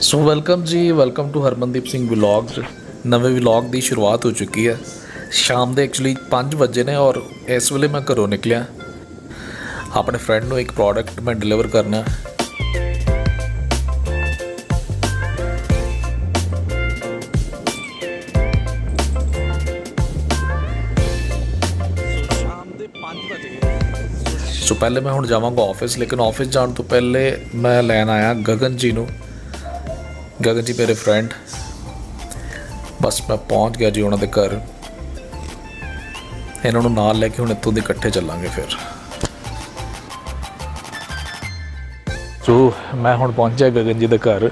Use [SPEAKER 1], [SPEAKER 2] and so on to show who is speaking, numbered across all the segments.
[SPEAKER 1] ਸੋ welcome ਜੀ welcome to Harmandeep Singh vlog ਨਵੇਂ vlog ਦੀ ਸ਼ੁਰੂਆਤ ਹੋ ਚੁੱਕੀ ਹੈ ਸ਼ਾਮ ਦੇ ਐਕਚੁਅਲੀ 5 ਵਜੇ ਨੇ ਔਰ ਇਸ ਵੇਲੇ ਮੈਂ ਘਰੋਂ ਨਿਕਲਿਆ ਆਪਣੇ ਫਰੈਂਡ ਨੂੰ ਇੱਕ ਪ੍ਰੋਡਕਟ ਮੈਂ ਡਿਲੀਵਰ ਕਰਨਾ ਸੋ ਪਹਿਲੇ ਮੈਂ ਹੁਣ ਜਾਵਾਂਗਾ ਆਫਿਸ ਲੇਕਿਨ ਆਫਿਸ ਜਾਣ ਤੋਂ ਪਹਿਲੇ ਮੈਂ ਲੈਣ ਆਇਆ ਗਗਨ ਜੀ ਨੂੰ ਗਗਨ ਜੀ, ਮੇਰੇ ਫਰੈਂਡ ਬਸ ਮੈਂ ਪਹੁੰਚ ਗਿਆ ਜੀ ਉਹਨਾਂ ਦੇ ਘਰ। ਇਹਨਾਂ ਨੂੰ ਨਾਲ ਲੈ ਕੇ ਹੁਣ ਇੱਥੋਂ ਦੇ ਇਕੱਠੇ ਚੱਲਾਂਗੇ ਫਿਰ। ਸੋ ਮੈਂ ਹੁਣ ਪਹੁੰਚਿਆ ਗਗਨ ਜੀ ਦੇ ਘਰ।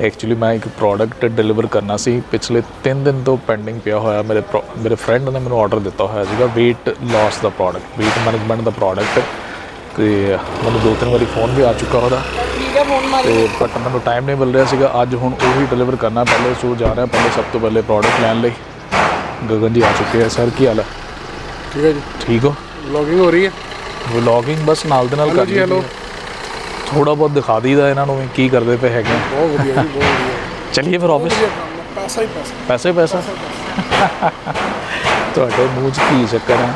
[SPEAKER 1] ਐਕਚੁਅਲੀ ਮੈਂ ਇੱਕ ਪ੍ਰੋਡਕਟ ਡਿਲੀਵਰ ਕਰਨਾ ਸੀ। ਪਿਛਲੇ 3 ਦਿਨ ਤੋਂ ਪੈਂਡਿੰਗ ਪਿਆ ਹੋਇਆ। ਮੇਰੇ ਪ੍ਰੋ- ਮੇਰੇ ਫਰੈਂਡ ਨੇ ਮੈਨੂੰ ਆਰਡਰ ਦਿੱਤਾ ਹੋਇਆ ਸੀਗਾ। Weight loss ਦਾ ਪ੍ਰੋਡਕਟ weight ਮੈਨੇਜਮੈਂਟ ਦਾ ਪ੍ਰੋਡਕਟ ਤੇ ਮੈਨੂੰ ਦੋ ਤਿੰਨ ਵਾਰੀ ਫੋਨ ਵੀ ਆ ਚੁੱਕਾ ਉਹਦਾ। ਤੇ ਬਟ ਮੈਨੂੰ ਟਾਈਮ ਨਹੀਂ ਮਿਲ ਰਿਹਾ ਸੀਗਾ। ਅੱਜ ਹੁਣ ਉਹੀ ਡਿਲੀਵਰ ਕਰਨਾ। ਪਹਿਲੇ ਸੋ ਜਾ ਰਿਹਾ ਪਹਿਲੇ ਸਭ ਤੋਂ ਪਹਿਲੇ ਪ੍ਰੋਡਕਟ ਲੈਣ ਲਈ। ਗਗਨ ਜੀ ਆ ਚੁੱਕੇ ਆ। ਸਰ ਕੀ ਹਾਲ ਹੈ
[SPEAKER 2] ਠੀਕ ਹੈ ਜੀ।
[SPEAKER 1] ਠੀਕ ਹੋ?
[SPEAKER 2] ਵਲੌਗਿੰਗ ਹੋ ਰਹੀ ਹੈ?
[SPEAKER 1] ਵਲੌਗਿੰਗ ਬਸ ਨਾਲ ਦੇ ਨਾਲ ਕਰ
[SPEAKER 2] ਜੀ, hello.
[SPEAKER 1] ਥੋੜਾ ਬਹੁਤ ਦਿਖਾ ਦਈਦਾ ਇਹਨਾਂ ਨੂੰ ਵੀ ਕੀ ਕਰਦੇ ਪਏ ਹੈਗੇ ਆ।
[SPEAKER 2] ਬਹੁਤ ਵਧੀਆ ਜੀ ਬਹੁਤ ਵਧੀਆ।
[SPEAKER 1] ਚਲਿਏ ਫਿਰ ਆਫਿਸ
[SPEAKER 2] ਹੈ, ਪੈਸਾ। ਹੀ ਪੈਸਾ।
[SPEAKER 1] ਪੈਸੇ ਹੀ ਪੈਸਾ। ਤੁਹਾਡੇ ਮੂੰਹ 'ਚ ਕੀ ਚੱਕਰ ਹੈ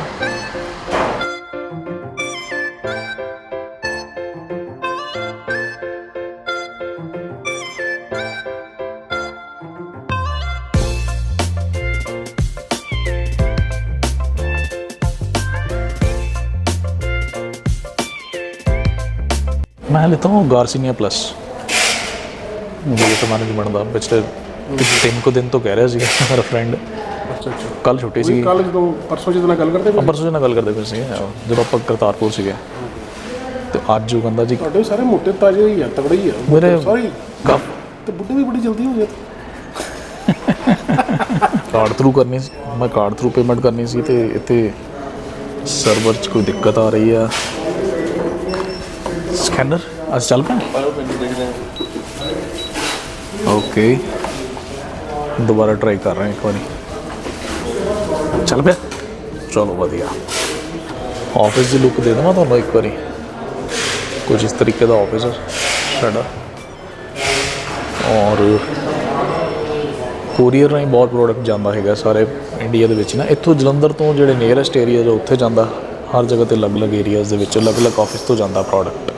[SPEAKER 1] ਮੈਂ ਲੈਤਾ ਹੂੰ ਗਾਰਸੀਨੀਆ ਪਲੱਸ weight ਮੈਨੇਜਮੈਂਟ ਦਾ ਪਿਛਲੇ ਤਿੰਨ ਕੁ ਦਿਨ ਤੋਂ ਕਹਿ ਰਿਹਾ ਸੀਗਾ ਮੇਰਾ ਫਰੈਂਡ
[SPEAKER 2] ਅੱਛਾ ਅੱਛਾ।
[SPEAKER 1] ਕੱਲ ਛੁੱਟੀ ਸੀ
[SPEAKER 2] ਕੱਲ ਜਦੋਂ ਪਰਸੋਂ ਜਦੋਂ ਨਾਲ ਗੱਲ ਕਰਦੇ ਪਏ
[SPEAKER 1] ਪਰਸੋਂ ਨਾਲ ਗੱਲ ਕਰਦੇ ਪਏ ਸੀ ਜਦੋਂ ਆਪਾਂ ਕਰਤਾਰਪੁਰ ਸੀਗੇ। ਤੇ ਅੱਜ ਉਹ ਕਹਿੰਦਾ ਜੀ
[SPEAKER 2] ਤੁਹਾਡੇ ਸਾਰੇ ਮੋਟੇ ਤਾਜੇ ਹੀ ਆ ਤਗੜੇ ਹੀ ਆ।
[SPEAKER 1] ਮੇਰੇ-
[SPEAKER 2] ਸੌਰੀ ਤੇ ਬੁੱਢੇ ਵੀ ਬੜੀ ਜਲਦੀ ਹੋ ਗਏ
[SPEAKER 1] ਕਾਰਡ ਥਰੂ ਕਰਨੀ ਸੀ। ਮੈਂ ਕਾਰਡ ਥਰੂ ਪੇਮੈਂਟ ਕਰਨੀ ਸੀ ਤੇ ਇੱਥੇ ਸਰਵਰ 'ਚ ਕੋਈ ਦਿੱਕਤ ਆ ਰਹੀ ਆ। ਸਕੈਨਰ ਅੱਜ ਚੱਲ ਪਏ ਓਕੇ ਦੁਬਾਰਾ ਟਰਾਈ ਕਰ ਰਹੇ ਇੱਕ ਵਾਰੀ ਚੱਲ ਪਿਆ ਚਲੋ ਵਧੀਆ ਆਫਿਸ ਦੀ ਲੁੱਕ ਦੇ ਦਵਾਂ ਤੁਹਾਨੂੰ ਇੱਕ ਵਾਰੀ ਕੁਝ ਇਸ ਤਰੀਕੇ ਦਾ ਆਫਿਸ ਸਾਡਾ ਔਰ ਕੋਰੀਅਰ ਰਾਹੀਂ ਬਹੁਤ ਪ੍ਰੋਡਕਟ ਜਾਂਦਾ ਹੈਗਾ, ਸਾਰੇ ਇੰਡੀਆ ਦੇ ਵਿੱਚ ਨਾ। ਇੱਥੋਂ ਜਲੰਧਰ ਤੋਂ ਜਿਹੜੇ ਨੀਅਰੈਸਟ ਏਰੀਆਜ਼ ਉੱਥੇ ਜਾਂਦਾ। ਹਰ ਜਗ੍ਹਾ ਤੇ ਅਲੱਗ-ਅਲੱਗ ਏਰੀਆਜ਼ ਦੇ ਵਿੱਚ, ਅਲੱਗ-ਅਲੱਗ ਆਫਿਸ ਤੋਂ ਜਾਂਦਾ ਪ੍ਰੋਡਕਟ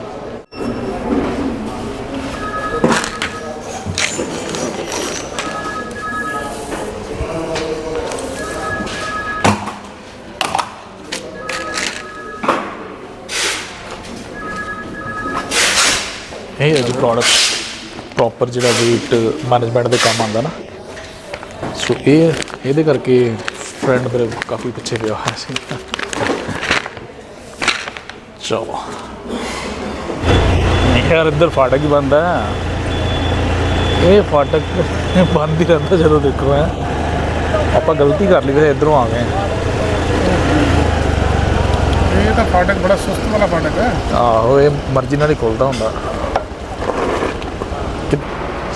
[SPEAKER 1] ਇਹ ਹੈ ਜੀ ਪ੍ਰੋਡਕਟ ਪ੍ਰੋਪਰ ਜਿਹੜਾ weight ਮੈਨੇਜਮੈਂਟ ਦੇ ਕੰਮ ਆਉਂਦਾ ਨਾ। ਸੋ ਇਹ ਇਹਦੇ ਕਰਕੇ ਫਰੈਂਡ ਮੇਰੇ ਕਾਫੀ ਪਿੱਛੇ ਪਿਆ ਹੋਇਆ ਸੀ। ਚਲੋ। ਯਾਰ ਇੱਧਰ ਫਾਟਕ ਹੀ ਬੰਦ ਹੈ। ਇਹ ਫਾਟਕ ਬੰਦ ਹੀ ਰਹਿੰਦਾ ਜਦੋਂ ਦੇਖੋ ਹੈ। ਆਪਾਂ ਗਲਤੀ ਕਰ ਲਈ ਤੇ ਇੱਧਰੋਂ ਆ ਗਏ।
[SPEAKER 2] ਇਹ ਤਾਂ ਫਾਟਕ ਬੜਾ ਸੁਸਤ ਵਾਲਾ ਫਾਟਕ ਹੈ।
[SPEAKER 1] ਆਹੋ ਇਹ ਮਰਜ਼ੀ ਨਾਲ ਹੀ ਖੁੱਲਦਾ ਹੁੰਦਾ।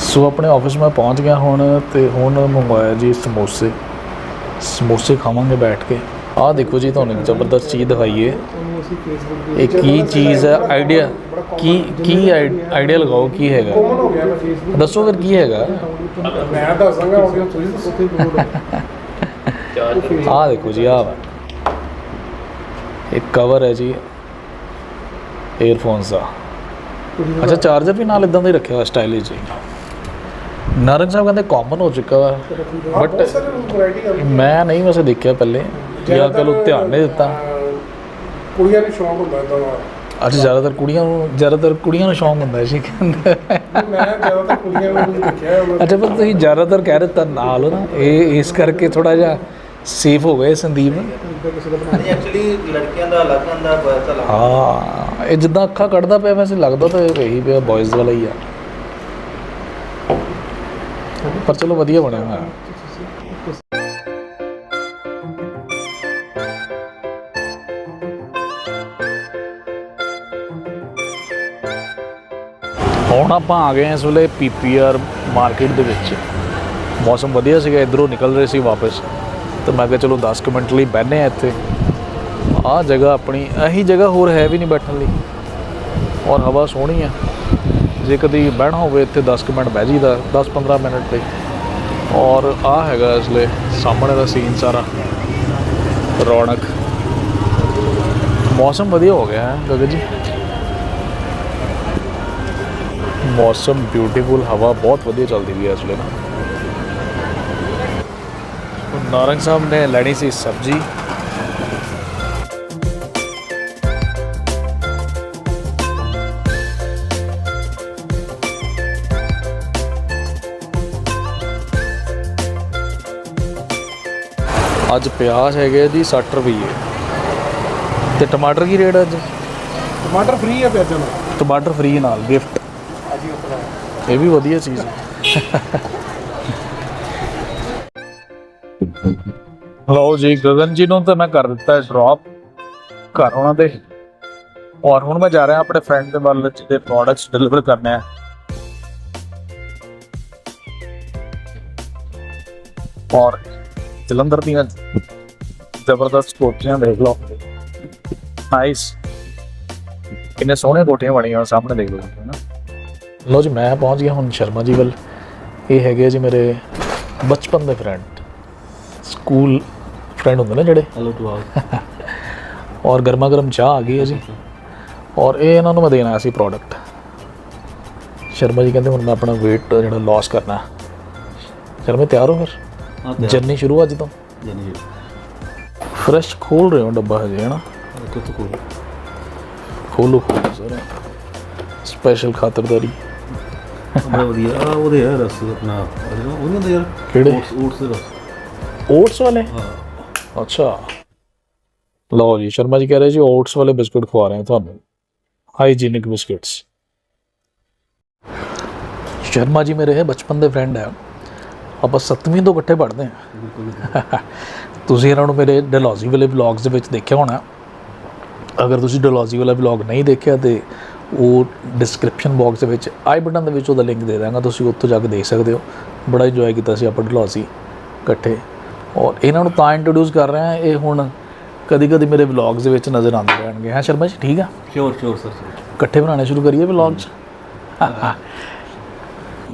[SPEAKER 1] ਸੋ ਆਪਣੇ ਆਫਿਸ ਮੈਂ ਪਹੁੰਚ ਗਿਆ ਹੁਣ ਤੇ ਹੁਣ ਮੰਗਵਾਇਆ ਜੀ ਸਮੋਸੇ। ਸਮੋਸੇ ਖਾਵਾਂਗੇ ਬੈਠ ਕੇ। ਆਹ ਦੇਖੋ ਜੀ ਤੁਹਾਨੂੰ ਇੱਕ ਜ਼ਬਰਦਸਤ ਚੀਜ਼ ਦਿਖਾਈਏ। ਇਹ ਕੀ ਚੀਜ਼ ਹੈ? ਆਈਡੀਆ ਕੀ ਕੀ ਆਈਡੀਆ ਲਗਾਓ ਕੀ ਹੈਗਾ? ਦੱਸੋ ਫਿਰ ਕੀ ਹੈਗਾ?
[SPEAKER 2] ਮੈਂ ਦੱਸਾਂਗਾ ਆਡੀਓ ਤੁਸੀਂ ਤੇ
[SPEAKER 1] ਆਹ ਦੇਖੋ ਜੀ ਆਹ। ਇੱਕ ਕਵਰ ਹੈ ਜੀ। 에ਅਰਫੋਨਸ ਦਾ ਅੱਛਾ ਚਾਰਜਰ ਵੀ ਨਾਲ ਇਦਾਂ ਦਾ ਹੀ ਰੱਖਿਆ ਹੋਇਆ ਸਟਾਈਲਿਸ਼ ਜੀ ਨਾਰੰਗ ਸਾਹਿਬ ਕਹਿੰਦੇ ਕਾਮਨ ਹੋ ਚੁੱਕਾ ਵਾ। ਬਟ ਮੈਂ ਨਹੀਂ ਵੈਸੇ ਦੇਖਿਆ ਪਹਿਲੇ। ਜਾਂ ਚਲੋ ਧਿਆਨ ਨਹੀਂ ਦਿੱਤਾ।
[SPEAKER 2] ਕੁੜੀਆਂ ਨੂੰ ਸ਼ੌਂਕ ਹੁੰਦਾ ਇਦਾਂ ਦਾ।
[SPEAKER 1] ਅੱਛਾ ਜ਼ਿਆਦਾਤਰ ਕੁੜੀਆਂ ਨੂੰ ਜ਼ਿਆਦਾਤਰ ਕੁੜੀਆਂ ਨੂੰ ਸ਼ੌਂਕ ਹੁੰਦਾ ਸੀ ਕਹਿੰਦੇ
[SPEAKER 2] ਮੈਂ ਜ਼ਿਆਦਾਤਰ ਕੁੜੀਆਂ ਨੂੰ ਦੇਖਿਆ
[SPEAKER 1] ਅੱਛਾ ਪਰ ਤੁਸੀਂ ਜ਼ਿਆਦਾਤਰ ਕਹਿ ਰਹੇ ਤਾਂ ਨਾਲ ਨਾ। ਇਹ ਇਸ ਕਰਕੇ ਥੋੜਾ ਜਿਹਾ ਸੇਫ ਹੋ ਗਏ ਸੰਦੀਪ।
[SPEAKER 3] ਐਕਚੁਅਲੀ ਲੜਕਿਆਂ ਦਾ ਅਲੱਗ ਬॉयਜ਼ ਦਾ ਅਲੱਗ
[SPEAKER 1] ਹਾਂ ਇਹ ਜਿੱਦਾਂ ਅੱਖਾਂ ਕੱਢਦਾ ਪਿਆ ਵੈਸੇ ਲੱਗਦਾ ਤਾਂ ਇਹ ਇਹੀ ਪਿਆ ਬॉयਜ਼ ਵਾਲਾ ਹੀ ਆ। ਪਰ ਚਲੋ ਵਧੀਆ ਬਣਿਆ ਹੋਇਆ। ਹੁਣ ਆਪਾਂ ਆ ਗਏ ਹਾਂ ਇਸ ਵੇਲੇ ਪੀਪੀਆਰ ਮਾਰਕੀਟ ਦੇ ਵਿੱਚ। ਮੌਸਮ ਵਧੀਆ ਸੀਗਾ, ਇਧਰੋਂ ਨਿਕਲ ਰਹੇ ਸੀ ਵਾਪਸ। ਤੇ ਮੈਂ ਕਿਹਾ ਚਲੋ 10 ਕੁ ਮਿੰਟ ਲਈ ਬਹਿਨੇ ਆ ਇੱਥੇ। ਆਹ ਜਗ੍ਹਾ ਆਪਣੀ, ਇਹੀ ਜਗ੍ਹਾ ਹੋਰ ਹੈ ਵੀ ਨਹੀਂ ਬੈਠਣ ਲਈ। ਔਰ ਹਵਾ ਸੋਹਣੀ ਆ। ਜੇ ਕਦੀ ਬਹਿਣਾ ਹੋਵੇ ਇੱਥੇ 10 ਕੁ ਮਿੰਟ ਬਹਿ ਜੀਦਾ 10-15 ਮਿੰਟ ਲਈ ਔਰ ਆ ਹੈਗਾ ਇਸ ਲਈ ਸਾਹਮਣੇ ਦਾ ਸੀਨ ਸਾਰਾ। ਰੌਣਕ। ਮੌਸਮ ਵਧੀਆ ਹੋ ਗਿਆ ਹੈ, ਗਗਨ ਜੀ। ਮੌਸਮ ਬਿਊਟੀਫੁਲ ਹਵਾ ਬਹੁਤ ਵਧੀਆ ਚੱਲਦੀ ਵੀ ਹੈ ਇਸ ਵੇਲੇ ਨਾ। ਨਾਰੰਗ ਸਾਹਿਬ ਨੇ ਲੈਣੀ ਸੀ ਸਬਜ਼ੀ। ਅੱਜ ਪਿਆਜ਼ ਹੈਗੇ ਜੀ 60 ਰੁਪਏ ਤੇ ਟਮਾਟਰ ਕੀ ਰੇਟ ਅੱਜ?
[SPEAKER 2] ਟਮਾਟਰ ਫ੍ਰੀ ਹੈ ਪਿਆਜ਼ਾਂ ਦਾ।
[SPEAKER 1] ਟਮਾਟਰ ਫ੍ਰੀ ਨਾਲ ਗਿਫਟ
[SPEAKER 2] ਹੀ
[SPEAKER 1] ਇਹ ਵੀ ਵਧੀਆ ਚੀਜ਼ ਹੈ ਲਓ ਜੀ ਗਗਨ ਜੀ ਨੂੰ ਤਾਂ ਮੈਂ ਕਰ ਦਿੱਤਾ ਡ੍ਰੌਪ ਘਰ ਉਹਨਾਂ ਦੇ। ਔਰ ਹੁਣ ਮੈਂ ਜਾ ਰਿਹਾ ਆਪਣੇ ਫਰੈਂਡ ਦੇ ਵੱਲ ਜਿਹਦੇ ਪ੍ਰੋਡਕਟਸ ਡਿਲੀਵਰ ਕਰਨੇ ਆ। ਔਰ ਜਲੰਧਰ ਦੀਆਂ ਜ਼ਬਰਦਸਤ ਕੋਠੀਆਂ ਦੇਖ ਲਓ। ਨਾਈਸ ਕਿੰਨੇ ਸੋਹਣੇ ਕੋਠੀਆਂ ਬਣੀਆਂ ਸਾਹਮਣੇ ਦੇਖ ਲਓ ਤੁਸੀਂ, ਨਾ ਲੋ ਜੀ ਮੈਂ ਪਹੁੰਚ ਗਿਆ ਹੁਣ ਸ਼ਰਮਾ ਜੀ ਵੱਲ। ਇਹ ਹੈਗੇ ਜੀ ਮੇਰੇ ਬਚਪਨ ਦੇ ਫਰੈਂਡ ਸਕੂਲ ਫਰੈਂਡ ਹੁੰਦੇ ਨੇ ਜਿਹੜੇ।
[SPEAKER 3] ਹੈਲੋ ਟੂ ਆਲ
[SPEAKER 1] ਔਰ ਗਰਮਾ ਗਰਮ ਚਾਹ ਆ ਗਈ ਹੈ ਜੀ। ਔਰ ਇਹ ਇਹਨਾਂ ਨੂੰ ਮੈਂ ਦੇਣਾ ਸੀ ਪ੍ਰੋਡਕਟ ਸ਼ਰਮਾ ਜੀ ਕਹਿੰਦੇ ਹੁਣ ਮੈਂ ਆਪਣਾ weight ਜਿਹੜਾ ਲਾਸ ਕਰਨਾ। ਸ਼ਰਮੇ ਤਿਆਰ ਹੋ ਫਿਰ?
[SPEAKER 3] ਹਾਂ
[SPEAKER 1] ਜਰਨੀ ਸ਼ੁਰੂ ਅੱਜ ਤੋਂ?
[SPEAKER 3] ਜਨੀ ਜੀ
[SPEAKER 1] ਫਰੈਸ਼ ਖੋਲ ਰਹੇ ਹੋ ਡੱਬਾ ਹਜੇ ਹਨਾ
[SPEAKER 3] ਕੋ ਤੋ ਕੋ
[SPEAKER 1] ਖੋਲੋ ਖੋਲੋ ਸਰ। ਸਪੈਸ਼ਲ ਖਾਤਰਦਾਰੀ।
[SPEAKER 3] ਬੜਾ ਵਧੀਆ। ਆ ਉਹਦੇ ਯਾਰ ਰਸ ਆਪਣਾ। ਉਹਨਾਂ ਦੇ ਯਾਰ?
[SPEAKER 1] ਕਿਹੜੇ?
[SPEAKER 3] ਓਟਸ ਦੇ ਰਸ।
[SPEAKER 1] ਓਟਸ ਵਾਲੇ?
[SPEAKER 3] ਹਾਂ।
[SPEAKER 1] ਅੱਛਾ। ਲਓ ਜੀ ਸ਼ਰਮਾ ਜੀ ਕਹਿ ਰਹੇ ਜੀ ਓਟਸ ਵਾਲੇ ਬਿਸਕੁਟ ਖਵਾ ਰਹੇ ਹਾਂ ਤੁਹਾਨੂੰ। Hygienic biscuits. ਸ਼ਰਮਾ ਜੀ ਮੇਰੇ ਬਚਪਨ ਦੇ ਫਰੈਂਡ ਹੈ ਆਪਾਂ ਸੱਤਵੀਂ ਤੋਂ ਇਕੱਠੇ ਪੜ੍ਹਦੇ ਹਾਂ। ਤੁਸੀਂ ਇਹਨਾਂ ਨੂੰ ਮੇਰੇ ਡਲਹੌਜ਼ੀ ਵਾਲੇ ਵਲੌਗਸ ਦੇ ਵਿੱਚ ਦੇਖਿਆ ਹੋਣਾ। ਅਗਰ ਤੁਸੀਂ ਡਲਹੌਜ਼ੀ ਵਾਲਾ ਵਲੌਗ ਨਹੀਂ ਦੇਖਿਆ ਤੇ ਉਹ ਡਿਸਕ੍ਰਿਪਸ਼ਨ ਬਾਕਸ ਦੇ ਵਿੱਚ ਆਈ ਬਟਨ ਦੇ ਵਿੱਚ ਉਹਦਾ ਲਿੰਕ ਦੇ ਦਾਂਗਾ ਤੁਸੀਂ ਉੱਥੋਂ ਜਾ ਕੇ ਦੇਖ ਸਕਦੇ ਹੋ। ਬੜਾ ਇੰਜੋਏ ਕੀਤਾ ਸੀ ਆਪਾਂ ਡਲਹੌਜ਼ੀ ਇਕੱਠੇ। ਔਰ ਇਹਨਾਂ ਨੂੰ ਤਾਂ ਇੰਟਰੋਡਿਊਸ ਕਰ ਰਹੇ ਹਾਂ ਇਹ ਹੁਣ ਕਦੀ ਕਦੀ ਮੇਰੇ ਵਲੌਗਸ ਦੇ ਵਿੱਚ ਨਜ਼ਰ ਆਉਂਦੇ ਰਹਿਣਗੇ। ਹਾਂ ਸ਼ਰਮਾ ਜੀ ਠੀਕ ਆ?
[SPEAKER 3] ਸ਼ੋਰ ਸ਼ੋਰ ਸਰ
[SPEAKER 1] ਇਕੱਠੇ ਬਣਾਉਣੇ ਸ਼ੁਰੂ ਕਰੀਏ ਵਲੌਗਸ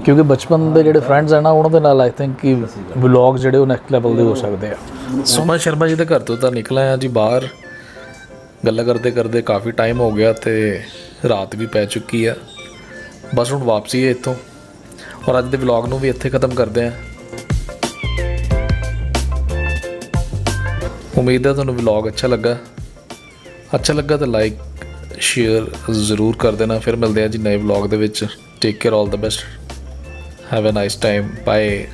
[SPEAKER 1] ਕਿਉਂਕਿ ਬਚਪਨ ਦੇ ਜਿਹੜੇ ਫਰੈਂਡਸ ਆ ਨਾ, ਉਹਨਾਂ ਦੇ ਨਾਲ ਆਈ ਥਿੰਕ ਕਿ ਵਲੌਗ ਜਿਹੜੇ ਉਹ ਨੈਕਸਟ ਲੈਵਲ ਦੇ ਹੋ ਸਕਦੇ ਆ। ਸੁਮਨ ਸ਼ਰਮਾ ਜੀ ਦੇ ਘਰ ਤੋਂ ਤਾਂ ਨਿਕਲਿਆ ਆ ਜੀ ਬਾਹਰ। ਗੱਲਾਂ ਕਰਦੇ ਕਰਦੇ ਕਾਫੀ ਟਾਈਮ ਹੋ ਗਿਆ ਤੇ ਰਾਤ ਵੀ ਪੈ ਚੁੱਕੀ ਆ। ਬਸ ਹੁਣ ਵਾਪਸੀ ਹੈ ਇੱਥੋਂ। ਔਰ ਅੱਜ ਦੇ ਵਲੌਗ ਨੂੰ ਵੀ ਇੱਥੇ ਖਤਮ ਕਰਦੇ ਆ। ਉਮੀਦ ਹੈ ਤੁਹਾਨੂੰ ਵਲੌਗ ਅੱਛਾ ਲੱਗਾ। ਅੱਛਾ ਲੱਗਾ ਤਾਂ ਲਾਈਕ ਸ਼ੇਅਰ ਜ਼ਰੂਰ ਕਰ ਦੇਣਾ। ਫਿਰ ਮਿਲਦੇ ਆ ਜੀ ਨਵੇਂ ਵਲੌਗ ਦੇ ਵਿੱਚ। Take care all the best have a nice time bye